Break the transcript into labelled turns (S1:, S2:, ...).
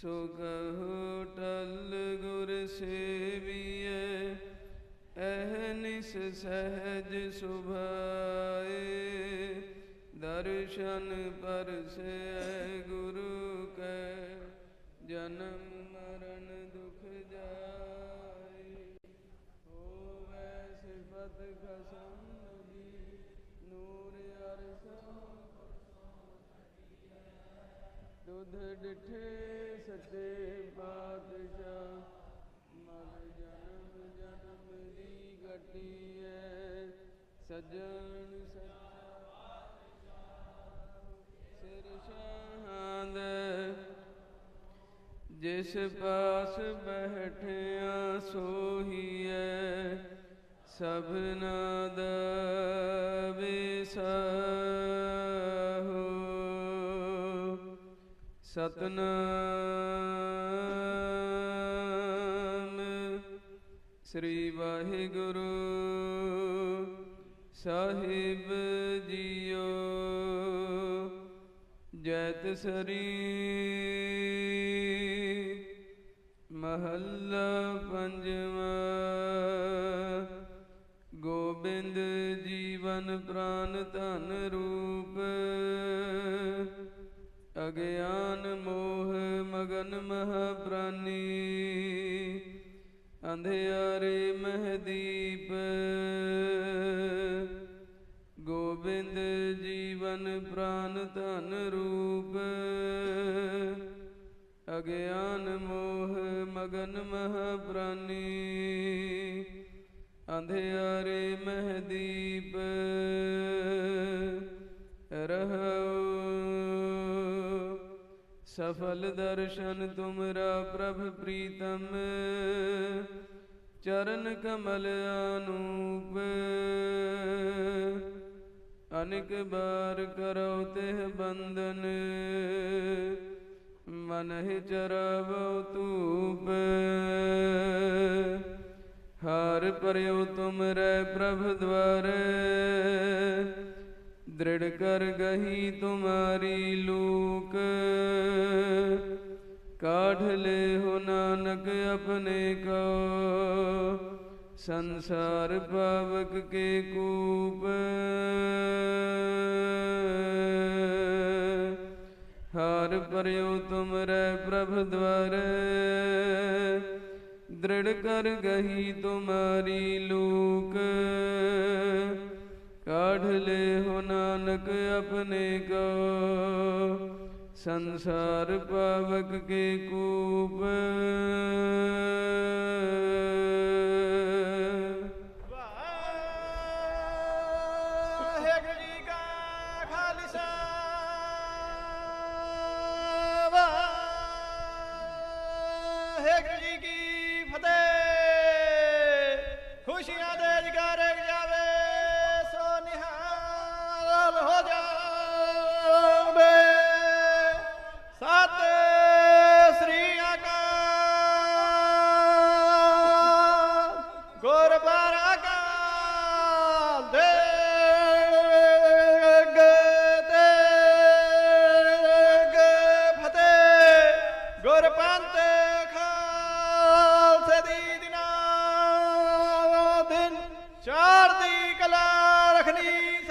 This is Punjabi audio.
S1: ਸੋ ਕਹੋ ਟਲ ਗੁਰ ਸੇਵੀਐ ਅਹਨਿਸ ਸਹਿਜ ਸੁਭਾਏ। ਦਰਸ਼ਨ ਪਰਸੈ ਗੁਰੂ ਕੈ, ਜਨਮ ਮਰਨ ਦੁਖ ਜਾਏ। ਹੋਵੈ ਸਿਫਤ ਖਸਮ ਜੀ ਨੂਰ ਅਰਸ ਦੁਧ ਡਿਠੇ ਦੇ ਪਾਤਸ਼ਾਹ ਮਲ ਜਨਮ ਜਨਮ ਦੀ ਗਟੀ ਐ। ਸਜਣ ਸੱਚਾ ਸਿਰ ਸ਼ਾਹਦ ਜਿਸ ਪਾਸ ਬੈਠਿਆ ਸੋਹੀਐ ਸਭਨਾ ਦਾ ਵਿਸਾਹੋ। ਸਤਨਾਮ ਸ੍ਰੀ ਵਾਹਿਗੁਰੂ ਸਾਹਿਬ ਜੀਓ, ਜੈਤ ਸਰੀ ਮਹੱਲਾ ਪੰਜਵਾ, ਗੋਬਿੰਦ ਜੀਵਨ ਪ੍ਰਾਨ ਧਨ ਰੂਪ, ਅਗਿਆਨ ਮੋਹ ਮਗਨ ਮਹਾ ਪ੍ਰਾਨੀ ਅੰਧਿਆਰੇ ਮਹਦੀਪ। ਗੋਬਿੰਦ ਜੀਵਨ ਪ੍ਰਾਨ ਧਨ ਰੂਪ। ਅਗਿਆਨ ਮੋਹ ਮਗਨ ਮਹਾ ਪ੍ਰਾਨੀ ਅੰਧਿਆਰੇ ਮਹਦੀਪ। ਸਫਲ ਦਰਸ਼ਨ ਤੁਮਰਾ ਪ੍ਰਭ ਪ੍ਰੀਤਮ। ਚਰਨ ਕਮਲ ਅਨੂਪ। ਅਨੇਕ ਬਾਰ ਕਰੋ ਤਿਹ ਬੰਦਨ ਮਨ ਹੀ ਚਰਵੋ ਤੂਪ ਹਾਰ ਪਰਿਓ ਤੁਮਰੇ ਪ੍ਰਭ ਦਵਾਰੇ ਦ੍ਰਿੜ ਕਰ ਗਹੀ ਤੁਮਾਰੀ ਲੂਕ। ਕਾਢ ਲੈ ਹੋ ਨਾਨਕ ਆਪਣੇ ਕੋ। ਸੰਸਾਰ ਪਾਵਕ ਕੇ ਕੂਪ। ਹਾਰ ਪਰਿਓ ਤੁਮਰੇ ਪ੍ਰਭ ਦਵਾਰੇ। ਦ੍ਰਿੜ ਕਰ ਗਹੀ ਤੁਮਾਰੀ ਲੂਕ। ਕਾਢ ਲੈ ਹੋ ਨਾਨਕ ਆਪਣੇ ਕੋ। ਸੰਸਾਰ ਪਾਵਕ ਕੇ ਕੂਪ।
S2: ਵਾਹਿਗੁਰੂ ਜੀ ਕਾ